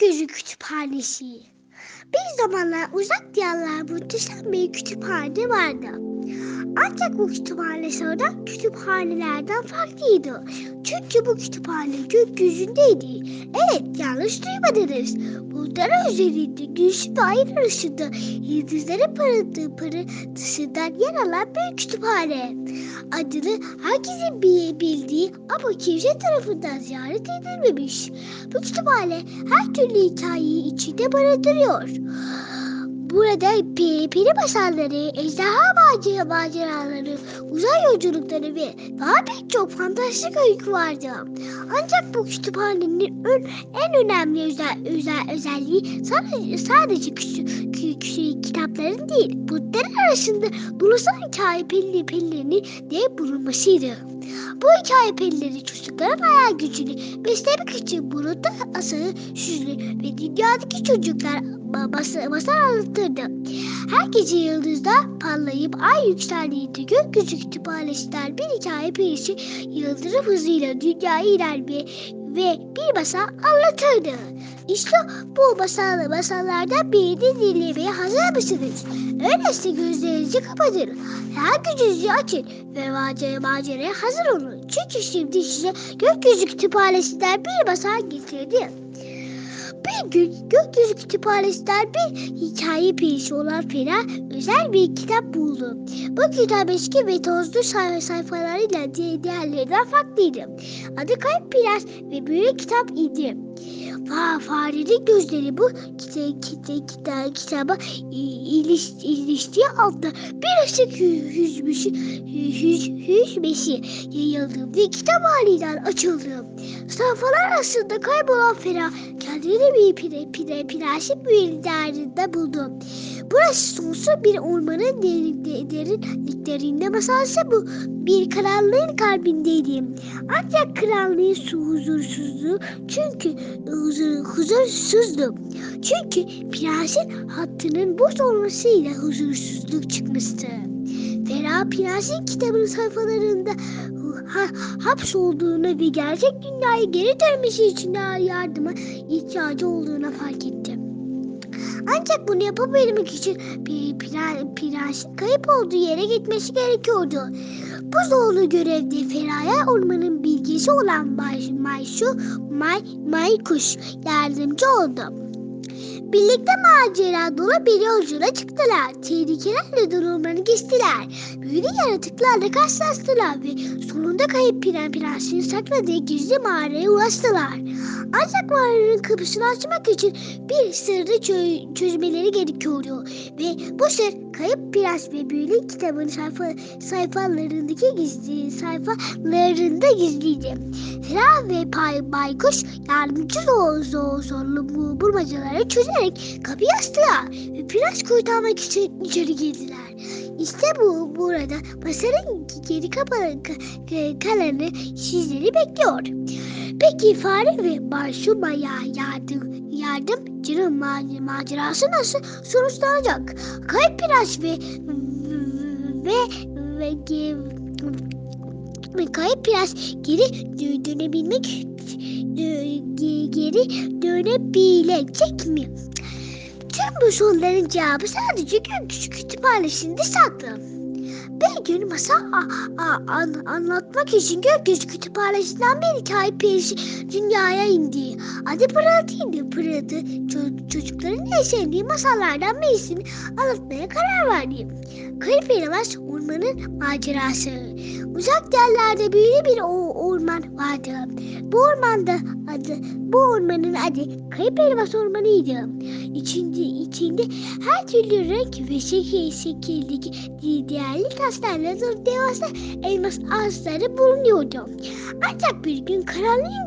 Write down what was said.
Gökyüzü Kütüphanesi. Bir zamanlar uzak diyarlar muhteşem bir kütüphane vardı. Ancak bu kütüphane sonra kütüphanelerden farklıydı. Çünkü bu kütüphane gökyüzündeydi. Evet yanlış duymadınız. Bulutların üzerinde güneşin ve ayın arasında yıldızların parıldığı parıltısından yer alan bir kütüphane. Adını herkesin bi- bildiği ama kimse tarafından ziyaret edilmemiş. Bu kütüphane her türlü hikayeyi içinde barındırıyor. Burada peri, peri masalları, ejderha macera, maceraları, uzay yolculukları ve daha pek çok fantastik öykü vardı. Ancak bu kütüphanenin ön- en önemli özel, özel özelliği sadece, sadece küçük, küçük, kitapların değil, bunların arasında ulusal hikaye pelli pellerini de bulunmasıydı. Bu hikaye pelleri çocukların hayal gücünü beslemek için bulutlu asağı süzülü ve dünyadaki çocuklar masa- masal anlatırdı. Her gece yıldızlar parlayıp ay yükseldiğinde gökyüzü kütüphanesinden bir hikaye perisi yıldırım hızıyla dünyayı ilerleye ve bir masal anlatırdı. İşte bu masal, masallardan birini dinlemeye hazır mısınız? Öyleyse gözlerinizi kapatın. Her gücünüzü açın ve macera, maceraya hazır olun. Çünkü şimdi size gökyüzü kütüphanesinden bir masal getirdim. Bir gün gökyüzü kütüphanesinden bir hikaye perisi olan Fena özel bir kitap buldu. Bu kitap eski ve tozlu say- sayfalarıyla di- diğerlerinden farklıydı. Adı Kayıp Prens ve büyük kitap idi. Fa farenin gözleri bu kita, kita, kita, kitaba iliş, iliştiği anda bir ışık hü- hüzmüşü, hü- hüz, hüzmesi yayıldı kitap halinden açıldı. Sayfalar arasında kaybolan Fera kendini bir pire, pire, prensin büyülerinde buldu. Burası sonsuz bir ormanın derin, de- derinliklerinde masalsı bu bir krallığın kalbindeydi. Ancak krallığın su huzursuzluğu çünkü huzur, huzursuzdu. Çünkü prensin hattının boş olmasıyla huzursuzluk çıkmıştı. Fera prensin kitabının sayfalarında ha, hapsolduğunu ve gerçek dünyaya geri dönmesi için yardıma ihtiyacı olduğunu fark etti. Ancak bunu yapabilmek için bir pre- prensin kayıp olduğu yere gitmesi gerekiyordu. Bu zorlu görevde Feraya ormanın bilgisi olan Mayşu May, Maykuş yardımcı oldu. Birlikte macera dolu bir yolculuğa çıktılar. Tehlikelerle ormanı geçtiler. Büyülü yaratıklarla karşılaştılar ve sonunda kayıp Pren Prens'in sakladığı gizli mağaraya ulaştılar. Ancak mağaranın kapısını açmak için bir sırrı çö- çözmeleri gerekiyordu. Ve bu sır Kayıp Prens ve Büyülü kitabın sayfa, sayfalarındaki gizli sayfalarında gizliydi. Fera ve Pay Baykuş yardımcı zor, zor, zorlu bu bulmacaları çözerek kapıyı açtılar ve prens kurtarmak için içeri girdiler. İşte bu burada masanın geri kapalı ka- kalanı sizleri bekliyor. Peki fare ve Barsuma'ya yardım yardımcının ma- macerası nasıl sonuçlanacak? Kayıp prens ve ve ve, ve kayıp prens geri dö- dönebilmek dö- ge- geri dönebilecek mi? Bu soruların cevabı sadece gökyüzü kütüphanesinde saklı. Bir gün masal a- a- an- anlatmak için gökyüzü kütüphanesinden bir hikaye perisi dünyaya indi. Adı Pırıltı'ydı. Pırıltı ço- çocukların en masallardan birisini anlatmaya karar verdi. Elmas ormanın macerası. Uzak yerlerde büyülü bir orman vardı. Bu ormanda adı, bu ormanın adı Kayıp Elmas Ormanı'ydı. İçinde, içinde her türlü renk ve şekil, şekildeki değerli taşlarla dolu devasa elmas ağaçları bulunuyordu. Ancak bir gün kralın